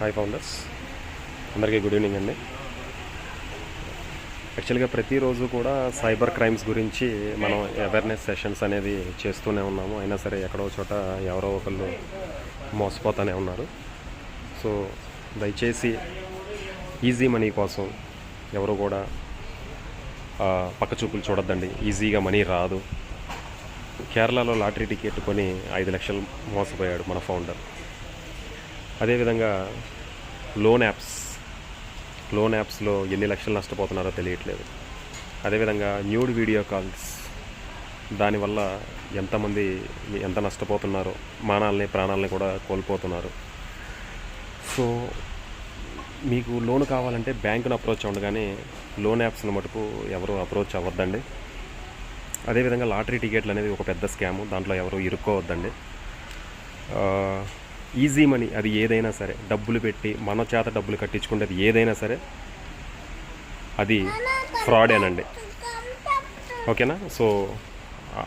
Hi founders. అందరికీ good evening అండి. యాక్చువల్గా ప్రతిరోజు కూడా సైబర్ క్రైమ్స్ గురించి మనం అవేర్నెస్ సెషన్స్ అనేది చేస్తూనే ఉన్నాము. అయినా సరే ఎక్కడో చోట ఎవరో ఒకళ్ళు మోసపోతూనే ఉన్నారు. సో దయచేసి ఈజీ మనీ కోసం ఎవరు కూడా పక్క చూపులు చూడొద్దండి. ఈజీగా మనీ రాదు. కేరళలో లాటరీ టికెట్ కొని ఐదు లక్షలు మోసపోయాడు మన ఫౌండర్. అదేవిధంగా లోన్ యాప్స్ లోన్ యాప్స్లో ఎన్ని లక్షలు నష్టపోతున్నారో తెలియట్లేదు. అదేవిధంగా న్యూడ్ వీడియో కాల్స్ దానివల్ల ఎంతమంది ఎంత నష్టపోతున్నారో మానాల్ని ప్రాణాలని కూడా కోల్పోతున్నారు. సో మీకు లోన్ కావాలంటే బ్యాంకును అప్రోచ్ అవ్వగానే లోన్ యాప్స్ని మటుకు ఎవరు అప్రోచ్ అవ్వద్దండి. అదేవిధంగా లాటరీ టికెట్లు అనేది ఒక పెద్ద స్కాము దాంట్లో ఎవరు ఇరుక్కోవద్దండి. ఈజీ మనీ అది ఏదైనా సరే. డబ్బులు పెట్టి మన చేత డబ్బులు కట్టించుకునేది ఏదైనా సరే అది ఫ్రాడేనండి ఓకేనా? సో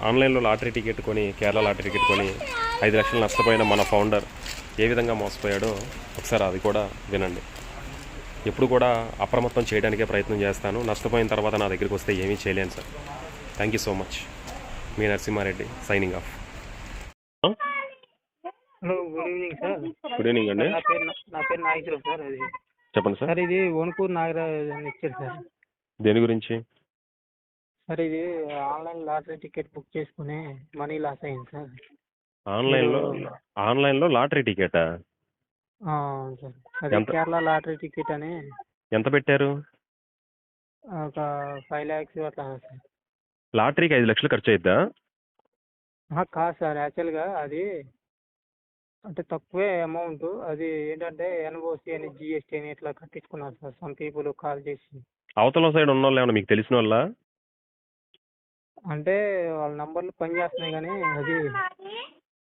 ఆన్లైన్లో లాటరీ టికెట్ కొని కేరళ లాటరీ టికెట్ కొని ఐదు లక్షలు నష్టపోయిన మన ఫౌండర్ ఏ విధంగా మోసపోయాడో ఒకసారి అది కూడా వినండి. ఎప్పుడు కూడా అప్రమత్తం చేయడానికే ప్రయత్నం చేస్తాను. నష్టపోయిన తర్వాత నా దగ్గరికి వస్తే ఏమీ చేయలేను sir. Thank you so much me Narasimha Reddy signing off hello good evening sir. Good evening అండి. నా పేరు నా పేరు నాగేశ్వరరావు సార్ అది. చెప్పండి సార్. సార్ ఇది వణుకూరు నాగరాజ్ అని ఇచ్చారు సార్. దేని గురించి? సార్ ఇది ఆన్లైన్ లాటరీ టికెట్ బుక్ చేసుకుని మనీ లాస్ అయింది సార్. ఆన్లైన్లో ఆన్లైన్లో లాటరీ టికెటా? ఆ, అవును సార్. అది ఎంత? కేరళ లాటరీ టికెట్ అని ఎంత పెట్టారు? ఒక ఫైవ్ ల్యాక్స్ అట్లా సార్. లాటరీకి ఐదు లక్షలు ఖర్చు అయిద్దా? ఆహా, కాదు సార్. యాక్చువల్గా అది అంటే తక్కువే అమౌంట్ అది ఏంటంటే ఎన్ఓసి అని జిఎస్టీ అని ఇట్లా కట్టించుకున్నారు సార్. సమ్ పీపుల్ కాల్ చేసి. అవతల సైడ్ ఉన్న వాళ్ళు ఏమన్నా మీకు తెలిసిన వాళ్ళ అంటే వాళ్ళ నంబర్లు పనిచేస్తున్నాయి కానీ అది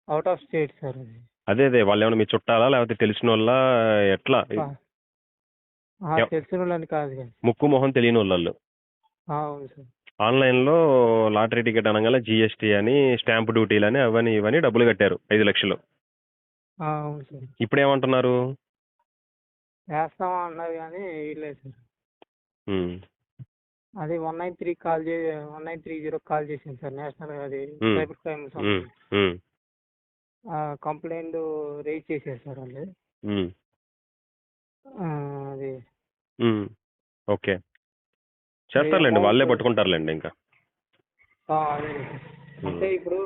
అవుట్ ఆఫ్ స్టేట్ సార్ అది. అదే అదే. వాళ్ళు ఏమన్నా మీ చుట్టాలా? లేకపోతే తెలిసిన వాళ్ళ ఎట్లా? ఆ, ఎవ- తెలిసిన వాళ్ళని కాదు కానీ ముక్కు మొహం తెలియని వాళ్ళు ఆ, అవును సార్. ఆన్లైన్లో లాటరీ టికెట్ అనగానే జిఎస్టీ అని స్టాంప్ డ్యూటీలు అని అవని ఇవని డబ్బులు కట్టారు. ఐదు లక్షలు. అవును సార్. ఇప్పుడు ఏమంటున్నారు వేస్తామా అన్నారు కానీ ఇవ్వలేదు సార్. ఉమ్, అది వన్ నైన్ త్రీ కాల్ చే one nine three zero call చేసింది సార్ నేషనల్ అది Hmm. Cyber crime um, um, complaint raise చేశారు సార్ వాళ్ళు. ఉమ్, ఆ, అది. ఉమ్. ఓకే. చేస్తారులేండి వాళ్ళే పట్టుకుంటారులేండి ఇంకా. ఆ, అదే సార్. అంటే ఇప్పుడు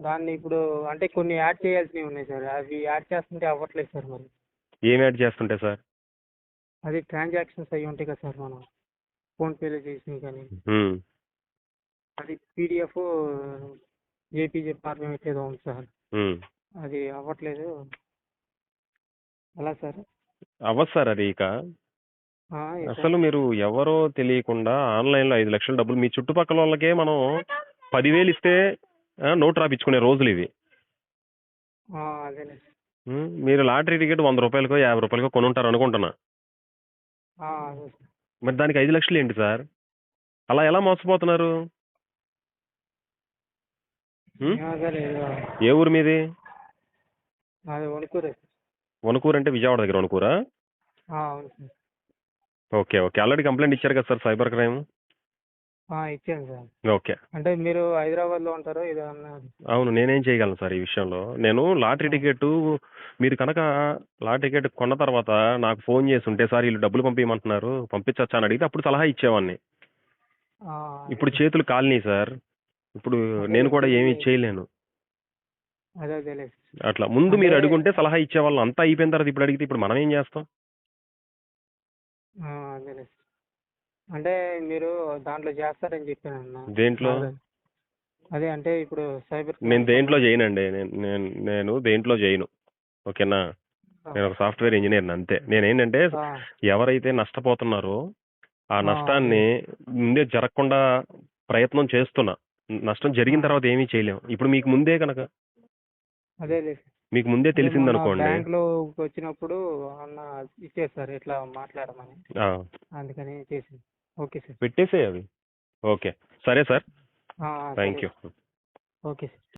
దాన్ని ఇప్పుడు అంటే కొన్ని యాడ్ చేయాల్సినవి ఉన్నాయి సార్. అవి యాడ్ చేస్తుంటే అవ్వట్లేదు సార్ మరి. ఏం యాడ్ చేస్తుంటే సార్? అది ట్రాన్సాక్షన్స్ అవి ఉంటాయి కదా సార్ మనం. ఫోన్పేలో చేసినవి కానీ. అది పీడిఎఫ్ జేపీజే ఫార్మేట్ ఏదో ఉంది సార్. అది అవ్వట్లేదు. ఎలా సార్? అవ్వదు సార్ అది ఇక? అసలు మీరు ఎవరో తెలియకుండా ఆన్లైన్లో ఐదు లక్షల డబ్బులు మీ చుట్టుపక్కల వాళ్ళకే మనం పదివేలు ఇస్తే నోట్ రాపించుకునే రోజులు ఇవి. మీరు లాటరీ టికెట్ వంద రూపాయలకో యాభై రూపాయలకో కొనుంటారు అనుకుంటున్నా. మరి దానికి ఐదు లక్షలు ఏంటి సార్? అలా ఎలా మోసపోతున్నారు? ఏ ఊరు మీది? వణుకూరే వణుకూరు అంటే విజయవాడ దగ్గర వణుకూరా? Sir. Okay okay. Already complaint ఇచ్చారు కదా సార్ సైబర్ క్రైమ్. ఇచ్చాను సార్. ఓకే. అంటే మీరు హైదరాబాద్లో ఉంటారో ఏదో అన్నారు అవును నేనేం చేయగలను సార్ ఈ విషయంలో? నేను లాటరీ టికెట్ మీరు కనుక లాటరీ టికెట్ కొన్న తర్వాత నాకు ఫోన్ చేసి ఉంటే సార్ వీళ్ళు డబ్బులు పంపించమంటున్నారు పంపించచ్చా? అని అడిగితే అప్పుడు సలహా ఇచ్చేవాడిని. ఇప్పుడు చేతులు కాలినాయి సార్. ఇప్పుడు నేను కూడా ఏమీ చేయలేను. అట్లా. ముందు మీరు అడుగుంటే సలహా ఇచ్చేవాళ్ళం అంతా అయిపోయిన తర్వాత ఇప్పుడు అడిగితే ఇప్పుడు మనం ఏం చేస్తాం ఆ, అదేలే సార్ అంటే మీరు దాంట్లో చేస్తారని చెప్పాను అన్న దేంట్లో? అదే. అంటే ఇప్పుడు సైబర్ నేను దేంట్లో చేయనండి. నేను నేను దేంట్లో చేయను. ఓకేనా? నేను ఒక సాఫ్ట్వేర్ ఇంజనీర్ అంతే. నేను ఏంటంటే ఆ, ఎవరైతే నష్టపోతున్నారో ఆ నష్టాన్ని ముందే జరగకుండా ప్రయత్నం చేస్తున్నా. నష్టం జరిగిన. తర్వాత ఏమీ చేయలేము. ఇప్పుడు మీకు ముందే కనుక మీకు ముందే తెలిసింది అనుకోండి వచ్చినప్పుడు అన్న ఇచ్చేది సార్ ఇట్లా మాట్లాడమని అందుకని చేసింది. Okay sir. పెట్టేసే అవి. ఓకే. సరే sir. Thank. You. Okay sir.